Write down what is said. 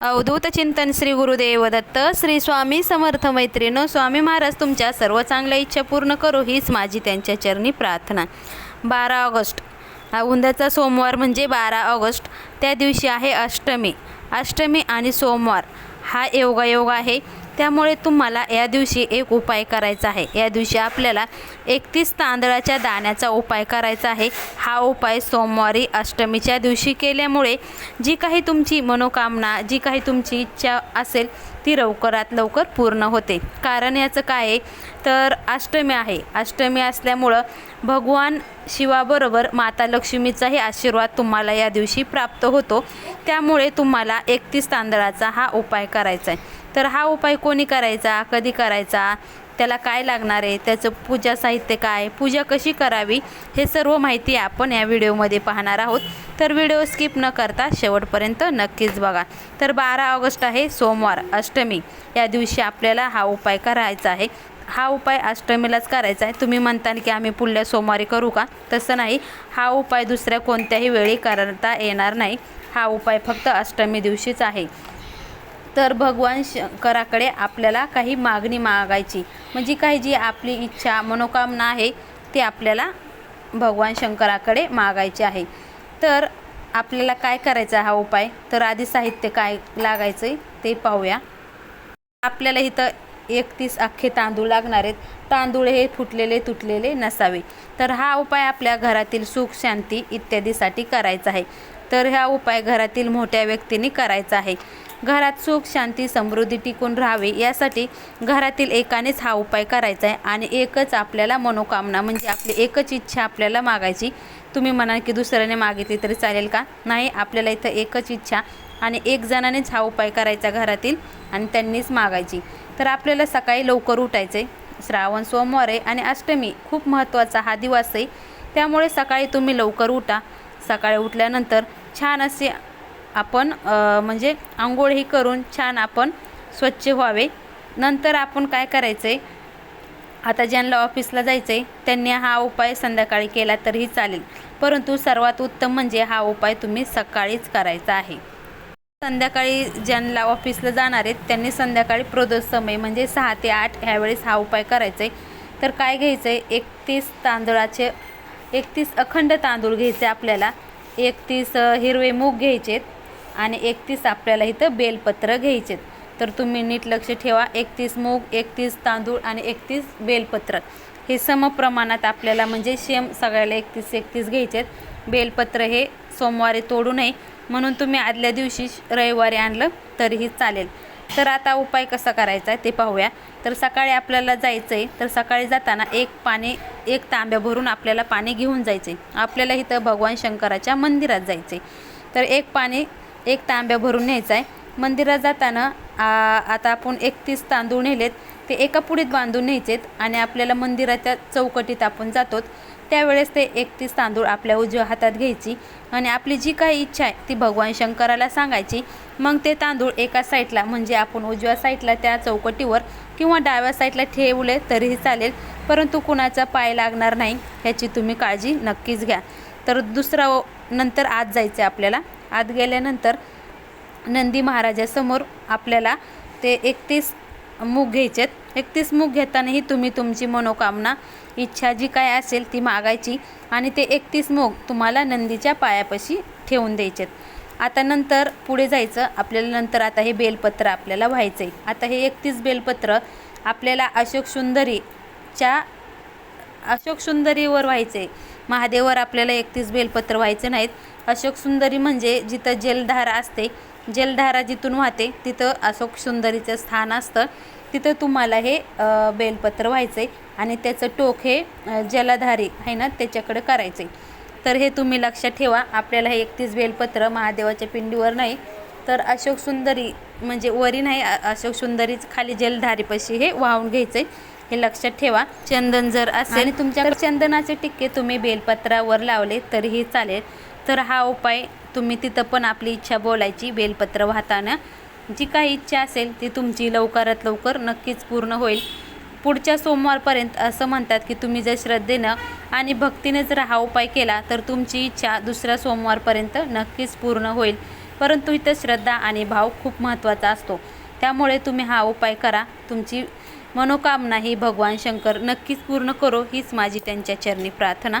अवधूत चिंतन श्री गुरुदेव दत्त श्री स्वामी समर्थ मैत्रिणो स्वामी महाराज तुमच्या सर्व चांगल्या इच्छा पूर्ण करू हीच माझी त्यांच्या चरणी प्रार्थना. बारा ऑगस्ट. हा उंद्याचा सोमवार म्हणजे बारा ऑगस्ट. त्या दिवशी आहे अष्टमी. अष्टमी आणि सोमवार. हा योगायोग आहे. त्यामुळे तुम्हाला या दिवशी एक उपाय करायचा आहे. या दिवशी आपल्याला एकतीस तांदळाच्या दाण्याचा उपाय करायचा आहे. हा उपाय सोमवारी अष्टमीच्या दिवशी केल्यामुळे जी काही तुमची मनोकामना जी काही तुमची इच्छा असेल ती लवकरात लवकर पूर्ण होते. कारण याचं काय आहे? तर अष्टमी आहे. अष्टमी असल्यामुळं भगवान शिवाबरोबर माता लक्ष्मीचाही आशीर्वाद तुम्हाला या दिवशी प्राप्त होतो. त्यामुळे तुम्हाला एकतीस तांदळाचा हा उपाय करायचा आहे. तर हा उपाय कोणी करायचा? कधी करायचा? त्याला काय लागणार आहे? त्याचं पूजा साहित्य काय? पूजा कशी करावी? हे सर्व माहिती आपण या व्हिडिओमध्ये पाहणार आहोत. तर व्हिडिओ स्किप न करता शेवटपर्यंत नक्कीच बघा. तर बारा ऑगस्ट आहे सोमवार अष्टमी. या दिवशी आपल्याला हा उपाय करायचा आहे. हा उपाय अष्टमीलाच करायचा आहे. तुम्ही म्हणताल की आम्ही पुढल्या सोमवारी करू का? तसं नाही. हा उपाय दुसऱ्या कोणत्याही वेळी करता येणार नाही. हा उपाय फक्त अष्टमी दिवशीच आहे. तर भगवान शंकराकडे आपल्याला काही मागणी मागायची. म्हणजे काही जी आपली इच्छा मनोकामना आहे ती आपल्याला भगवान शंकराकडे मागायची आहे. तर आपल्याला काय करायचा हा उपाय? तर आधी साहित्य काय लागायचं आहे ते पाहूया. आपल्याला इथं एकतीस अख्खे तांदूळ लागणार आहेत. तांदूळ हे फुटलेले तुटलेले नसावे. तर हा उपाय आपल्या घरातील सुख शांती इत्यादीसाठी करायचा आहे. तर हा उपाय घरातील मोठ्या व्यक्तींनी करायचा आहे. घरात सुख शांती समृद्धी टिकून राहावी यासाठी घरातील एकानेच हा उपाय करायचा आहे आणि एकच आपल्याला मनोकामना म्हणजे आपली एकच इच्छा आपल्याला मागायची. तुम्ही म्हणाल की दुसऱ्याने मागितली तरी चालेल का? नाही आपल्याला इथं एकच इच्छा आणि एक जणानेच हा उपाय करायचा घरातील आणि त्यांनीच मागायची. तर आपल्याला सकाळी लवकर उठायचे श्रावण सोमवार आहे आणि अष्टमी खूप महत्त्वाचा हा दिवस आहे. त्यामुळे सकाळी तुम्ही लवकर उठा. सकाळी उठल्यानंतर छान असे आपण म्हणजे आंघोळ ही करून छान आपण स्वच्छ व्हावे. नंतर आपण काय करायचं आहे आता ज्यांना ऑफिसला जायचं आहे त्यांनी हा उपाय संध्याकाळी केला तरीही चालेल. परंतु सर्वात उत्तम म्हणजे हा उपाय तुम्ही सकाळीच करायचा आहे. संध्याकाळी ज्यांना ऑफिसला जाणार आहेत त्यांनी संध्याकाळी प्रदोष समय म्हणजे सहा ते आठ ह्यावेळेस हा उपाय करायचा आहे तर काय घ्यायचं आहे एकतीस तांदळाचे एकतीस अखंड तांदूळ घ्यायचे आपल्याला. एकतीस हिरवे मूग घ्यायचेत. आणि एकतीस आपल्याला इथं बेलपत्र घ्यायचेत तर तुम्ही नीट लक्ष ठेवा एकतीस मूग एकतीस तांदूळ आणि एकतीस बेलपत्र. हे समप्रमाणात आपल्याला म्हणजे सेम सगळ्याला एकतीस एकतीस घ्यायचेत बेलपत्र हे सोमवारी तोडू नये. म्हणून तुम्ही आदल्या दिवशी रविवारी आणलं तरीही चालेल. तर आता उपाय कसा करायचा आहे ते पाहूया. तर सकाळी आपल्याला जायचं आहे तर सकाळी जाताना एक पाणी एक तांब्या भरून आपल्याला पाणी घेऊन जायचे आपल्याला इथं भगवान शंकराच्या मंदिरात जायचे तर एक पाणी एक तांब्या भरून न्यायचा आहे. मंदिरात जाताना आता आपण एकतीस तांदूळ नेलेत ते एका पुढीत बांधून न्यायचेत आणि आपल्याला मंदिराच्या चौकटीत आपण जातो त्यावेळेस ते एकतीस तांदूळ आपल्या उजव्या हातात घ्यायची आणि आपली जी काही इच्छा आहे ती भगवान शंकराला सांगायची. मग ते तांदूळ एका साईडला म्हणजे आपण उजव्या साईडला त्या चौकटीवर किंवा डाव्या साईडला ठेवले तरीही चालेल परंतु कुणाचा पाय लागणार नाही ह्याची तुम्ही काळजी नक्कीच घ्या. तर दुसरा नंतर आत जायचं आहे आपल्याला. आत गेल्यानंतर नंदी महाराजासमोर आपल्याला ते एकतीस मूग घ्यायचेत. एकतीस मूग घेतानाही तुम्ही तुमची मनोकामना इच्छा जी काय असेल ती मागायची आणि ते एकतीस मूग तुम्हाला नंदीच्या पायापाशी ठेवून द्यायचेत. आता नंतर पुढे जायचं. आपल्याला नंतर आता हे बेलपत्र आपल्याला व्हायचं आहे आता हे एकतीस बेलपत्र आपल्याला अशोक सुंदरीच्या अशोक सुंदरीवर व्हायचे महादेवर आपल्याला एकतीस बेलपत्र व्हायचे नाहीत. अशोक सुंदरी म्हणजे जिथं जलधारा असते जलधारा जिथून वाहते तिथं अशोक सुंदरीचं स्थान असतं. तिथं तुम्हाला हे बेलपत्र व्हायचं आहे आणि त्याचं टोक हे जलधारी आहे ना त्याच्याकडे करायचं आहे तर हे तुम्ही लक्षात ठेवा आपल्याला हे एकतीस बेलपत्र महादेवाच्या पिंडीवर नाही तर अशोक सुंदरी म्हणजे वरी नाही अशोक सुंदरीच खाली जलधारीपाशी हे वाहून घ्यायचे हे लक्षात ठेवा. चंदन जर असेल आणि तुमच्याकडे चंदनाचे टिक्के तुम्ही बेलपत्रावर लावले तरीही चालेल. तर हा उपाय तुम्ही तिथं पण आपली इच्छा बोलायची बेलपत्र वाहताना. जी काही इच्छा असेल ती तुमची लवकरात लवकर नक्कीच पूर्ण होईल. पुढच्या सोमवारपर्यंत असं म्हणतात की तुम्ही जर श्रद्धेनं आणि भक्तीने जर हा उपाय केला तर तुमची इच्छा दुसऱ्या सोमवारपर्यंत नक्कीच पूर्ण होईल. परंतु इथं श्रद्धा आणि भाव खूप महत्त्वाचा असतो. त्यामुळे तुम्ही हा उपाय करा. तुमची मनोकामना ही भगवान शंकर नक्कीच पूर्ण करो हीच माझी त्यांच्या चरणी प्रार्थना.